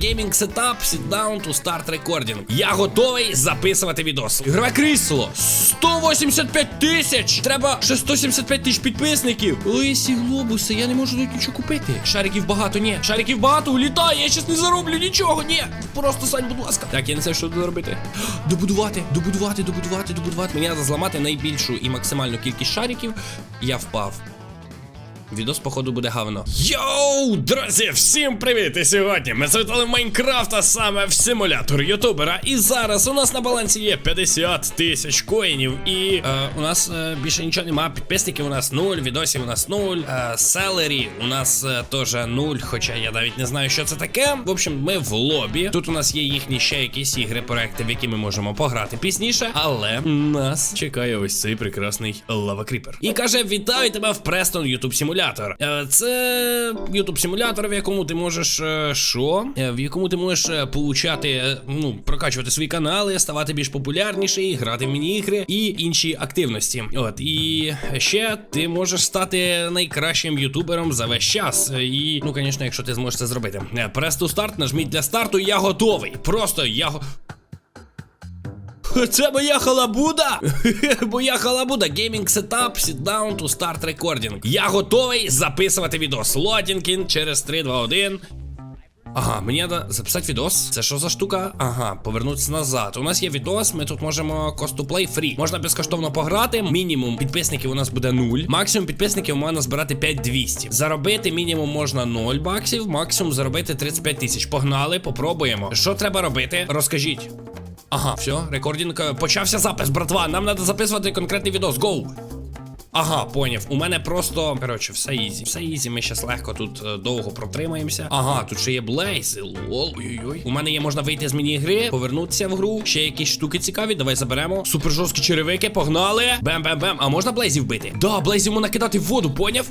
Setup, sit down to start recording. Я готовий записувати відос. Ігрове крісло. 185 тисяч! Треба ще 175 тисяч підписників. Лисі глобуси, я не можу тут нічого купити. Шариків багато, ні. Шариків багато, улітає, я щас не зароблю нічого, ні. Просто сань, будь ласка. Так, я не знаю, що тут робити. Добудувати, добудувати, добудувати, добудувати. Мені треба зламати найбільшу і максимальну кількість шариків. Я впав. Відос, походу, буде гавно. Йоу, друзі, всім привіт! І сьогодні ми завітали в Майнкрафт, а саме в симулятор ютубера. І зараз у нас на балансі є 50 тисяч коїнів. І е, у нас е, більше нічого немає. Підписників у нас 0, відосів у нас 0, е, селері у нас е, теж 0, хоча я навіть не знаю, що це таке. В общем, ми в лобі. Тут у нас є їхні ще якісь ігри, проекти, в які ми можемо пограти пізніше. Але нас чекає ось цей прекрасний лава кріпер. І каже: Вітаю тебе в Престон YouTube симулятор. Е, Це YouTube симулятор, в якому ти можеш е, що? Е, В якому ти можеш получати, ну, прокачувати свої канали, ставати більш популярніший, грати в міні-ігри і інші активності. От і ще ти можеш стати найкращим ютубером за весь час. І, ну, звісно, якщо ти зможеш це зробити. Прес to старт, нажміть для старту, я готовий. Просто я го. Це моя халабуда? моя халабуда. Setup, sit down to start recording. Я готовий записувати відос. Лодінкін через 3, 2, 1. Ага, мені треба записати відос. Це що за штука? Ага, повернутися назад. У нас є відос, ми тут можемо play free. Можна безкоштовно пограти. Мінімум підписників у нас буде 0. Максимум підписників можна збирати 5200. Заробити мінімум можна 0 баксів, максимум заробити 35 тисяч. Погнали, попробуємо. Що треба робити? Розкажіть. Ага, все, рекординг. е, Почався запис, братва. Нам треба записувати конкретний відос. Гоу! Ага, поняв. У мене просто. Коротше, все ізі. Все ізі, ми щас легко тут е, довго протримаємося. Ага, тут ще є блейзи. Лол, ой-ой. У мене є можна вийти з міні-гри, повернутися в гру. Ще якісь штуки цікаві. Давай заберемо. Супер жорсткі черевики, погнали. Бем-бем-бем. А можна блейзів бити? Да, блейзів можна кидати в воду, поняв?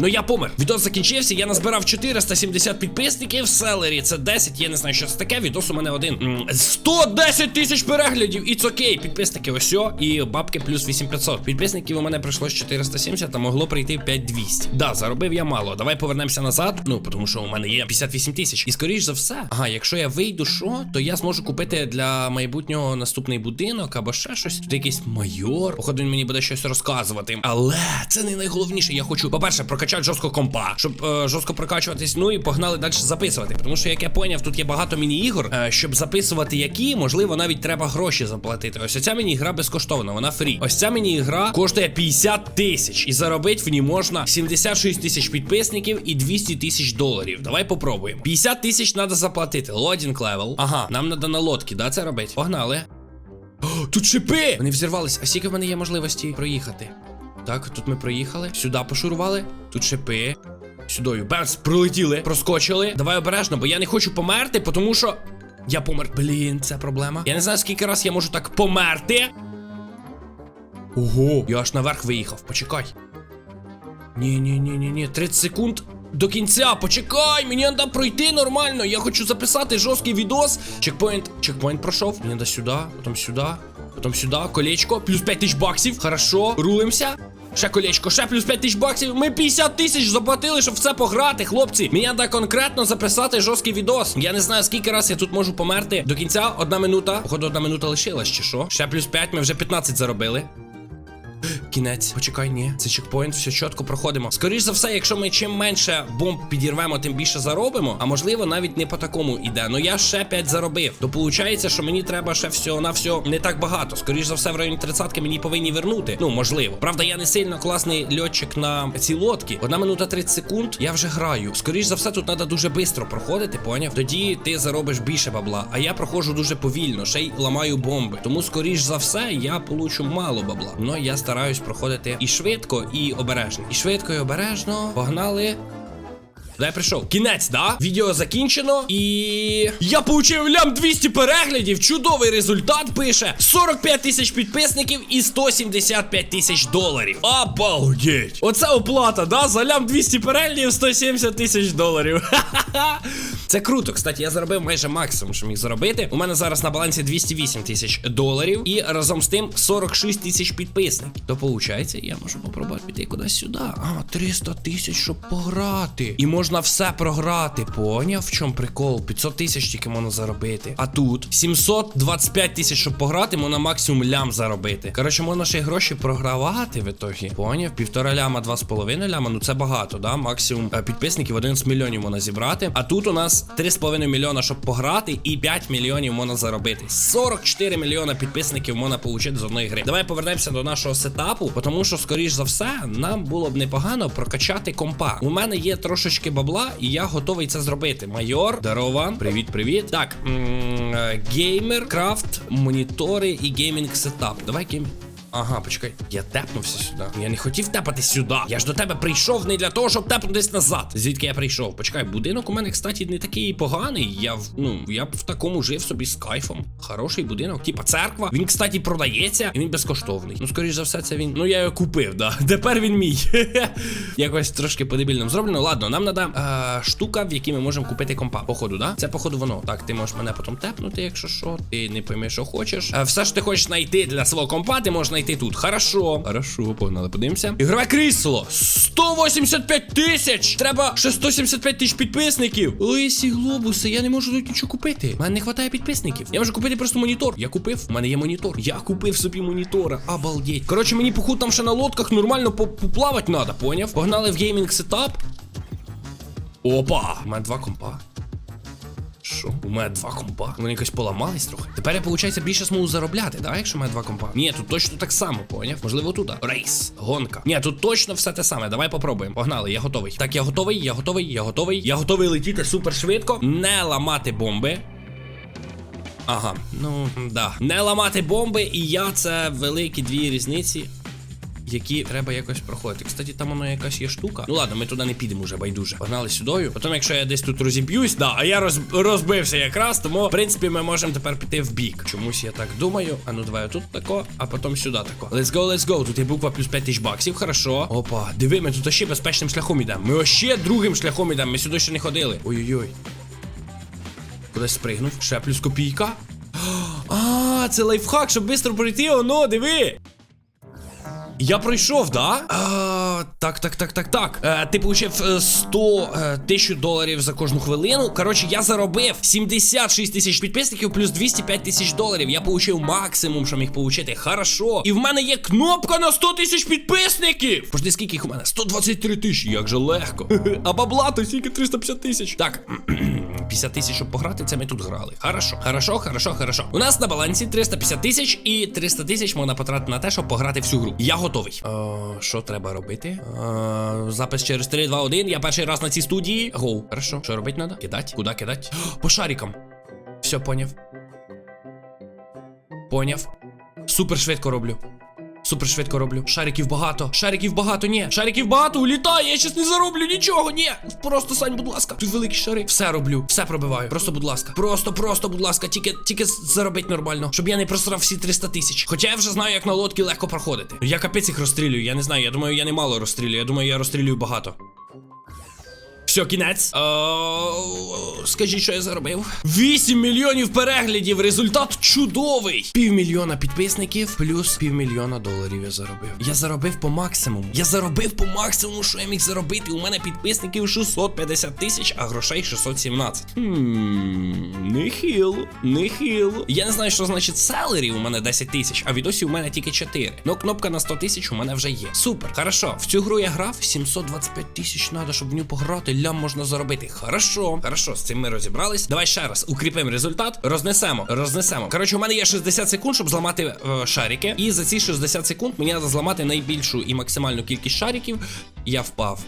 Ну я помер. Відос закінчився. Я назбирав 470 підписників. Селері це 10. Я не знаю, що це таке. Відос у мене один. М, 110 тисяч переглядів. І окей. Підписники ось І бабки плюс 8500. Підписників у мене прийшло 470, а могло прийти 5200. Да, заробив я мало. Давай повернемося назад. Ну, тому що у мене є 58 тисяч. І скоріш за все. Ага, якщо я вийду, що, то я зможу купити для майбутнього наступний будинок або ще щось. Тут якийсь майор. Походу, він мені буде щось розказувати. Але це не найголовніше. Я хочу, по-перше, прокачати жорстко компа, щоб е, жорстко прокачуватись. Ну і погнали далі записувати. Тому що, як я поняв, тут є багато міні-ігор. Е, щоб записувати які, можливо, навіть треба гроші заплатити. Ось ця міні-гра безкоштовна, вона фрі. Ось ця міні-гра коштує 50 тисяч. І заробити в ній можна 76 тисяч підписників і 200 тисяч доларів. Давай попробуємо. 50 тисяч треба заплатити. Лодінг левел. Ага, нам треба на лодки, да, це робити? Погнали. О, тут шипи! Вони взірвались. А скільки в мене є можливості проїхати? Так, тут ми проїхали. Сюди пошурували. Тут шипи. Сюдою. Бемс, пролетіли, проскочили. Давай обережно, бо я не хочу померти, тому що. Я помер. Блін, це проблема. Я не знаю, скільки раз я можу так померти. Ого, я аж наверх виїхав. Почекай. Ні, ні, ні, ні, ні. 30 секунд. До кінця, почекай, мені треба пройти нормально. Я хочу записати жорсткий відос. Чекпоінт. Чекпоінт пройшов. Мені треба сюди, потім сюди, потім сюди. Колечко. Плюс 5 тисяч баксів. Хорошо. Рулимося. Ще колечко, ще плюс 5 тисяч баксів. Ми 50 тисяч заплатили, щоб все пограти, хлопці. Мені треба конкретно записати жорсткий відос. Я не знаю, скільки раз я тут можу померти. До кінця одна минута. Походу, одна минута лишилась, чи що? Ще плюс 5, ми вже 15 заробили. Кінець, почекай, ні, це чекпоінт, все чітко проходимо. Скоріше за все, якщо ми чим менше бомб підірвемо, тим більше заробимо. А можливо, навіть не по такому іде. Ну я ще 5 заробив. То виходить, що мені треба ще всього на все не так багато. Скоріше за все, в районі 30 мені повинні вернути. Ну, можливо. Правда, я не сильно класний льотчик на ці лодки. Одна минута 30 секунд, я вже граю. Скоріше за все, тут треба дуже швидко проходити, поняв? Тоді ти заробиш більше бабла. А я проходжу дуже повільно, ще й ламаю бомби. Тому, скоріш за все, я получу мало бабла. Ну я стараюсь проходити і швидко, і обережно. І швидко, і обережно. Погнали. Дай прийшов. Кінець, да? Відео закінчено. І. Я получив лям 200 переглядів. Чудовий результат пише. 45 тисяч підписників і 175 тисяч доларів. Обалдеть. Оце оплата, да? За лям 200 переглядів 170 тисяч доларів. Ха-ха-ха. Це круто. Кстати, я заробив майже максимум, що міг заробити. У мене зараз на балансі 208 тисяч доларів і разом з тим 46 тисяч підписників. То виходить, я можу попробувати піти кудись сюди. А, 300 тисяч, щоб пограти. І можна все програти. Поняв, в чому прикол? 500 тисяч тільки можна заробити. А тут 725 тисяч, щоб пограти, можна максимум лям заробити. Коротше, можна ще й гроші програвати в ітогі. Поняв? Півтора ляма, два з половиною ляма. Ну це багато, да? Максимум е, підписників 11 мільйонів можна зібрати. А тут у нас 3,5 мільйона, щоб пограти, і 5 мільйонів можна заробити. 44 мільйона підписників можна отримати з одної гри. Давай повернемося до нашого сетапу, тому що, скоріш за все, нам було б непогано прокачати компа. У мене є трошечки бабла, і я готовий це зробити. Майор, здорово, привіт, привіт. Так, е, геймер, крафт, монітори і геймінг сетап. Давай геймінг. Ага, почекай, я тепнувся сюди. Я не хотів тепати сюди. Я ж до тебе прийшов не для того, щоб тепнутись назад. Звідки я прийшов? Почекай, будинок у мене, кстати, не такий поганий. Я в ну я б в такому жив собі з кайфом. Хороший будинок, типа церква. Він, кстати, продається і він безкоштовний. Ну, скоріш за все, це він. Ну я його купив, да. Тепер він мій. Якось трошки по-дебільному зроблено. Ладно, нам треба штука, в якій ми можемо купити компа. Походу, да? Це походу воно. Так, ти можеш мене потім тепнути, якщо що. Ти не поймеш, що хочеш. Е, все, що ти хочеш знайти для свого компа, ти можеш знайти тут. Хорошо. Хорошо, погнали, подивимося. Ігрове крісло. 185 тисяч! Треба ще 175 тисяч підписників. Лисі глобуси, я не можу тут нічого купити. У мене не вистачає підписників. Я можу купити просто монітор. Я купив, у мене є монітор. Я купив собі монітора. Обалдеть. Коротше, мені походу там ще на лодках нормально по- поплавати треба, поняв? Погнали в геймінг сетап. Опа! У мене два компа. Що? У мене два компа. Вони якось поламались трохи. Тепер я, виходить, більше зможу заробляти, да, якщо у мене два компа. Ні, тут точно так само, поняв? Можливо, туди. Рейс, гонка. Ні, тут точно все те саме. Давай попробуємо. Погнали, я готовий. Так, я готовий, я готовий, я готовий. Я готовий летіти супер швидко. Не ламати бомби. Ага, ну да. Не ламати бомби, і я це великі дві різниці. Які треба якось проходити. Кстати, там воно якась є штука. Ну ладно, ми туди не підемо вже байдуже. Погнали сюдою. Потім, якщо я десь тут розіб'юсь, да, а я роз, розбився якраз, тому в принципі ми можемо тепер піти в бік. Чомусь я так думаю. А ну давай тут тако, а потім сюди тако. Let's go, let's go. Тут є буква плюс 5 тисяч баксів. Хорошо. Опа, диви, ми тут ще безпечним шляхом йдемо. Ми ще другим шляхом йдемо. Ми сюди ще не ходили. Ой-ой-ой. Кудись спригнув. Ще плюс копійка. А, це лайфхак, щоб швидко пройти. Оно, диви. Я пройшов, да? А, так, так, так, так, так. Е, ти получив е, 100 е, тисяч доларів за кожну хвилину. Коротше, я заробив 76 тисяч підписників плюс 205 тисяч доларів. Я получив максимум, що міг получити. Хорошо. І в мене є кнопка на 100 тисяч підписників. Пожди, скільки їх у мене? 123 тисячі, як же легко. А бабла то тільки 350 тисяч. Так. 50 тисяч, щоб пограти, це ми тут грали. Хорошо, хорошо, хорошо, хорошо. У нас на балансі 350 тисяч і 300 тисяч можна потратити на те, щоб пограти всю гру. Я готовий. Е, Що треба робити? Е, запис через 3, 2, 1. Я перший раз на цій студії. Гоу. Хорошо. Що робити треба? Кидать? Куди кидать? По шарикам. Все, поняв. Поняв. Супер швидко роблю. Супер швидко роблю. Шариків багато. Шариків багато, ні. Шариків багато, улітає, я щас не зароблю нічого, ні. Просто Сань, будь ласка. Тут великі шари. Все роблю, все пробиваю. Просто, будь ласка. Просто, просто, будь ласка, тільки, тільки заробить нормально, щоб я не просрав всі 300 тисяч. Хоча я вже знаю, як на лодці легко проходити. Я капець їх розстрілюю, я не знаю. Я думаю, я не мало розстрілюю. Я думаю, я розстрілюю багато. Все, кінець. О, скажіть, що я заробив? 8 мільйонів переглядів. Результат чудовий. Півмільйона підписників плюс півмільйона доларів я заробив. Я заробив по максимуму. Я заробив по максимуму, що я міг заробити. У мене підписників 650 тисяч, а грошей 617. Хм, нехило, нехило. Я не знаю, що значить селерів. У мене 10 тисяч, а відосів у мене тільки 4. Ну, кнопка на 100 тисяч у мене вже є. Супер. Хорошо. В цю гру я грав 725 тисяч треба, щоб в нього пограти. Лям можна заробити. Хорошо. Хорошо, з цим ми розібрались. Давай ще раз укріпимо результат. Рознесемо. Рознесемо. Коротше, у мене є 60 секунд, щоб зламати е, шарики. І за ці 60 секунд мені треба зламати найбільшу і максимальну кількість шариків. Я впав.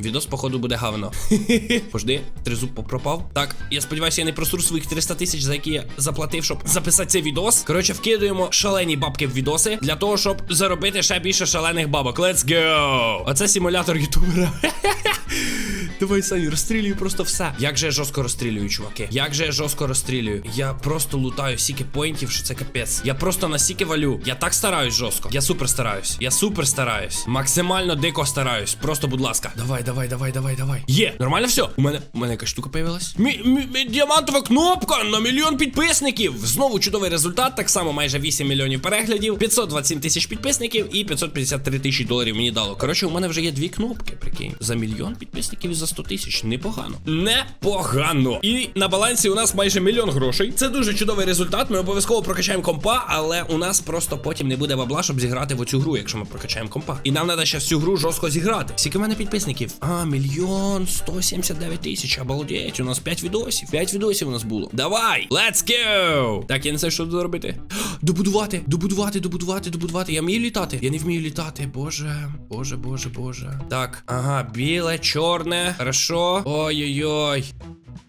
Відос, походу, буде гавно. Пожди, тризуб пропав. Так, я сподіваюся, я не просру своїх 300 тисяч, за які я заплатив, щоб записати цей відос. Коротше, вкидуємо шалені бабки в відоси для того, щоб заробити ще більше шалених бабок. Let's go! Оце симулятор ютубера. Давай, Саню, розстрілюй просто все. Як же я жорстко розстрілюю, чуваки? Як же я жорстко розстрілюю? Я просто лутаю стільки поінтів, що це капець. Я просто настільки валю. Я так стараюсь жорстко. Я супер стараюсь. Я супер стараюсь. Максимально дико стараюсь. Просто, будь ласка. Давай, давай, давай, давай, давай. Є, нормально все. У мене у мене якась штука появилась. Мі, мі, мі, діамантова кнопка на мільйон підписників. Знову чудовий результат. Так само майже 8 мільйонів переглядів, 527 тисяч підписників і 553 тисячі доларів мені дало. Коротше, у мене вже є дві кнопки. Прикинь, за мільйон підписників і за 100 тисяч. Непогано. Непогано. І на балансі у нас майже мільйон грошей. Це дуже чудовий результат. Ми обов'язково прокачаємо компа, але у нас просто потім не буде бабла, щоб зіграти в оцю гру, якщо ми прокачаємо компа. І нам треба ще всю гру жорстко зіграти. Скільки в мене підписників? А, мільйон 179 тисяч. Обалдеть, у нас 5 відосів. 5 відосів у нас було. Давай! Let's go! Так, я не знаю, що тут робити. Добудувати, добудувати, добудувати, добудувати. Я вмію літати. Я не вмію літати. Боже, боже, боже, боже. Так, ага, біле, чорне. Хорошо. Ой-ой-ой.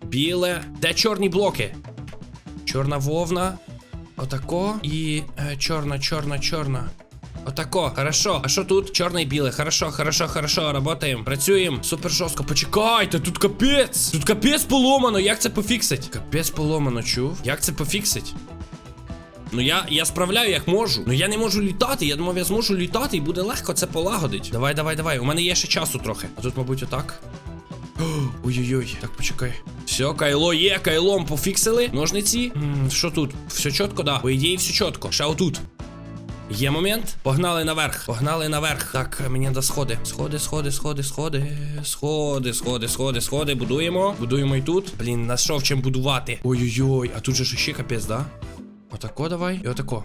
Біле. Де чорні блоки? Чорна вовна. Отако. І е, чорна, чорна, чорна. Отако, хорошо. А що тут? Чорне і біле. Хорошо, хорошо, хорошо. Работаємо. Працюємо. Супер жорстко. Почекайте, тут капець. Тут капець поломано. Як це пофіксить? Капець поломано, чув. Як це пофіксить? Ну я, я справляю як можу. Ну я не можу літати. Я думав, я зможу літати і буде легко це полагодить. Давай, давай, давай. У мене є ще часу трохи. А тут, мабуть, отак. Ой-ой-ой, так почекай. Все, кайло є, кайлом пофіксили. Ножниці. М, Що тут? Все чітко, да. По ідеї, все чітко. Ще отут. Є момент. Погнали наверх. Погнали наверх. Так, мені до сходи. Сходи, сходи, сходи, сходи. Сходи, сходи, сходи, сходи. Будуємо. Будуємо і тут. Блін, нашов чим будувати. Ой-ой-ой, а тут же ще капець, да? Отако давай. І отако.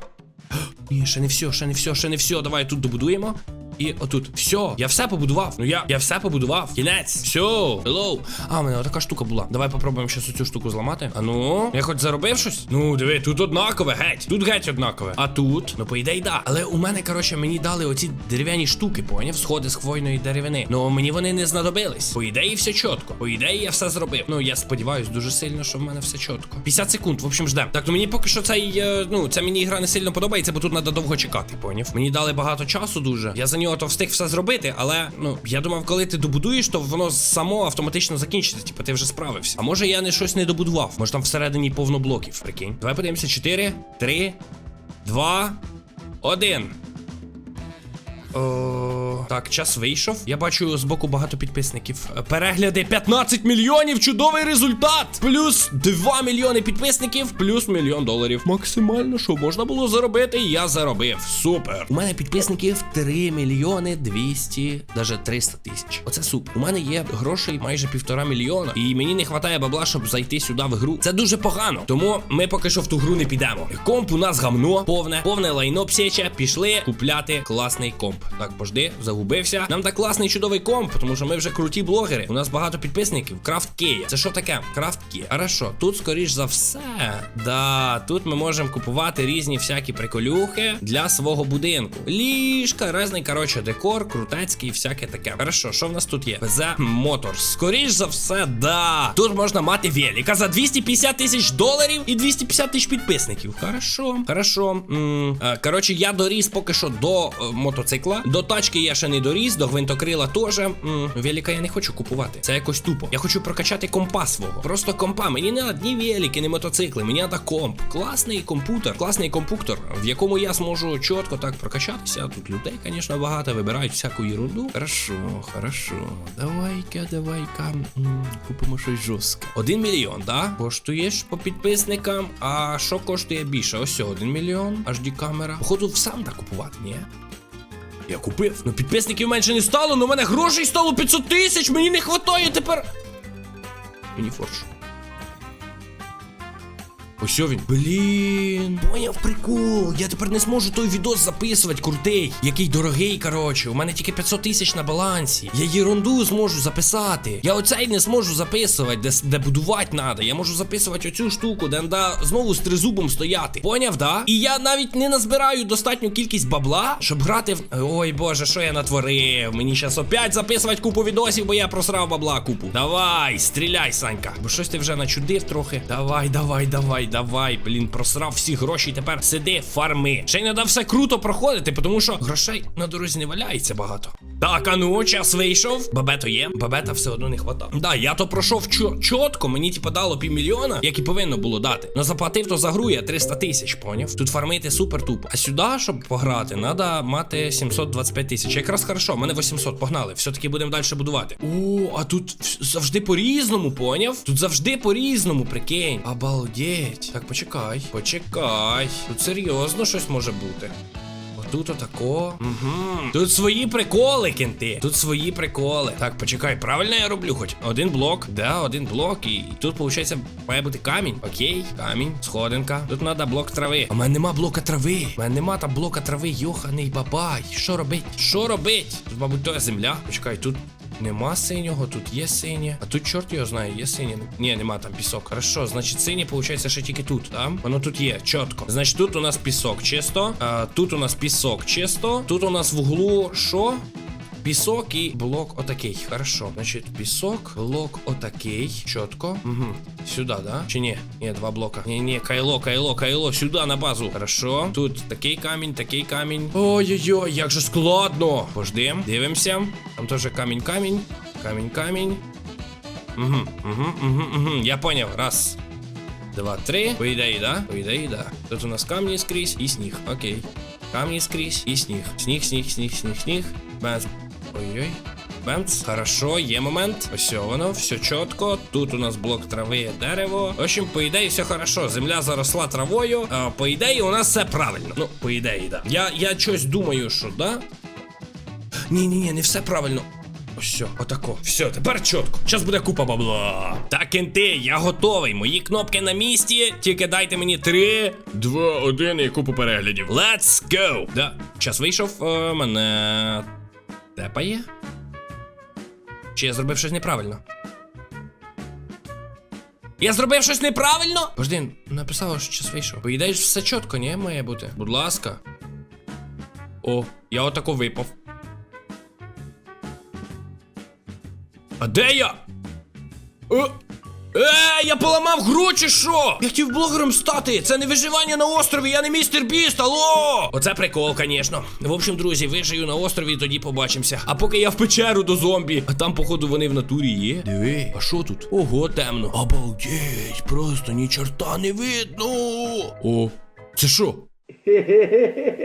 Ні, ще не все, ще не все, ще не все. Давай тут добудуємо. І отут. Все, я все побудував. Ну я я все побудував. Кінець. Все. Hello. А, у мене отака штука була. Давай попробуємо ще цю штуку зламати. А ну, я хоч заробив щось? Ну, диви, тут однакове, геть. Тут геть однакове. А тут, ну по ідеї, да. Але у мене, коротше, мені дали оці дерев'яні штуки, поняв? Сходи з хвойної деревини. Ну мені вони не знадобились. По ідеї, все чітко. По ідеї, я все зробив. Ну я сподіваюсь дуже сильно, що в мене все чітко. 50 секунд, в общем, ждем. Так, ну мені поки що цей, е, ну, ця мені ігра не сильно подобається, бо тут треба довго чекати, поняв? Мені дали багато часу дуже. Я за нього то встиг все зробити, але ну я думав, коли ти добудуєш, то воно само автоматично закінчиться. Типу, ти вже справився. А може я не щось не добудував? Може там всередині повно блоків, прикинь. Давай подивимося. 4, 3, 2, 1. О, так, час вийшов. Я бачу збоку багато підписників. Перегляди 15 мільйонів. Чудовий результат. Плюс 2 мільйони підписників, плюс мільйон доларів. Максимально, що можна було заробити, я заробив. Супер. У мене підписників 3 мільйони 200, навіть 300 тисяч. Оце супер. У мене є грошей майже півтора мільйона. І мені не вистачає бабла, щоб зайти сюди в гру. Це дуже погано. Тому ми поки що в ту гру не підемо. Комп у нас гамно, повне, повне лайно псече. Пішли купляти класний комп. Так, пожди, загубився. Нам так класний чудовий комп, тому що ми вже круті блогери. У нас багато підписників. Крафт. Це що таке? Крафт. Хорошо, тут скоріш за все. Да, тут ми можемо купувати різні всякі приколюхи для свого будинку. Ліжка, різний, коротше, декор, крутецький, всяке таке. Хорошо, що в нас тут є? The Motors. Скоріш за все, да. Тут можна мати велика за 250 тисяч доларів і 250 тисяч підписників. Хорошо, хорошо. Е, Коротше, я доріс поки що до е, мотоцикла. До тачки я ще не доріс, до гвинтокрила теж. М, Велика я не хочу купувати. Це якось тупо. Я хочу прокачати компа свого. Просто компа. Мені не ні велики, ні мотоцикли. Мені треба комп. Класний комп'ютер, класний комп'ютер, в якому я зможу чітко так прокачатися. Тут людей, звісно, багато, вибирають всяку ерунду. Хорошо, хорошо. Давай-ка, давай-ка. Купимо щось жорстке. Один мільйон, да? Коштуєш по підписникам. А що коштує більше? Ось один мільйон. HD камера. Походу, сам так купувати, ні? Я купив. Ну підписників менше не стало, але у мене грошей стало 500 тисяч, мені не хватає тепер. Мені форш. Ось він. Блін. Поняв прикол. Я тепер не зможу той відос записувати, крутий. Який дорогий, коротше. У мене тільки 500 тисяч на балансі. Я єрунду зможу записати. Я оцей не зможу записувати, де, де будувати треба. Я можу записувати оцю штуку, де треба знову з тризубом стояти. Поняв, да? І я навіть не назбираю достатню кількість бабла, щоб грати в. Ой боже, що я натворив? Мені зараз опять записувати купу відосів, бо я просрав бабла купу. Давай, стріляй, Санька. Бо щось ти вже начудив трохи. Давай, давай, давай, давай. Блін, просрав всі гроші. Тепер сиди, фарми. Ще й не все круто проходити, тому що грошей на дорозі не валяється багато. Так, а ну, час вийшов. Бабето є, бабета все одно не хватає. Да, я то пройшов чітко, мені типа дало півмільйона, як і повинно було дати. Но заплатив то за гру я 300 тисяч, поняв? Тут фармити супер тупо. А сюди, щоб пограти, треба мати 725 тисяч. Якраз хорошо, мене 800, погнали. Все-таки будемо далі будувати. О, а тут завжди по-різному, поняв? Тут завжди по-різному, прикинь. Обалдеть. Так, почекай, почекай. Тут серйозно щось може бути. Тут отако. Угу. Тут свої приколи, кенти. Тут свої приколи. Так, почекай, правильно я роблю хоч? Один блок. Да, один блок. І тут, виходить, має бути камінь. Окей, камінь, сходинка. Тут треба блок трави. А в мене нема блока трави. У мене нема там блока трави, йоханий бабай. Що робить? Що робить? Тут, мабуть, то земля. Почекай, тут. Нема синього, тут є синє. А тут чорт його знає, є синє. Ні, нема там пісок. Хорошо, значить синє, виходить, ще тільки тут, так? Воно тут є, чітко. Значить, тут у нас пісок чисто. А, тут у нас пісок чисто. Тут у нас в углу що? Пісок і блок отакий. Хорошо. Значить, пісок, блок отакий. Чітко. Угу. Сюди, да? Чи ні? Ні, два блока. Ні, ні, кайло, кайло, кайло. Сюди на базу. Хорошо. Тут такий камінь, такий камінь. Ой-ой-ой, як же складно. Пождем, дивимося. Там теж камінь, камінь. Камінь, камінь. Угу, угу, угу, угу. Я поняв. Раз. Два, три. По ідеї, да? По ідеї, да. Тут у нас камні скрізь і сніг. Окей. Камні скрізь і сніг. Сніг, сніг, сніг, сніг, сніг. Без. Ой-ой. Бемц. Хорошо, є момент. Ось воно, все чітко. Тут у нас блок трави, дерево. В общем, по ідеї, все хорошо. Земля заросла травою. А, по ідеї, у нас все правильно. Ну, по ідеї, да. Я, я щось думаю, що да. Ні, ні, не все правильно. Ось отако. Все, тепер чітко. Зараз буде купа бабла. Так, кенти, я готовий. Мої кнопки на місці. Тільки дайте мені три, два, один і купу переглядів. Let's go! Да. Час вийшов. Е, мене. Тепає? Чи я зробив щось неправильно? Я зробив щось неправильно? Бождин, написало, що час вийшов. По ідеї все чітко, ні, має бути. Будь ласка. О, я отако випав. А де я? Е, е, я поламав гру чи що? Я хотів блогером стати. Це не виживання на острові, я не містер Біст, алло! Оце прикол, звісно. В общем, друзі, вижию на острові і тоді побачимося. А поки я в печеру до зомбі, а там, походу, вони в натурі є. Диви, а що тут? Ого, темно. Обалдеть, просто ні чорта не видно. О, це що?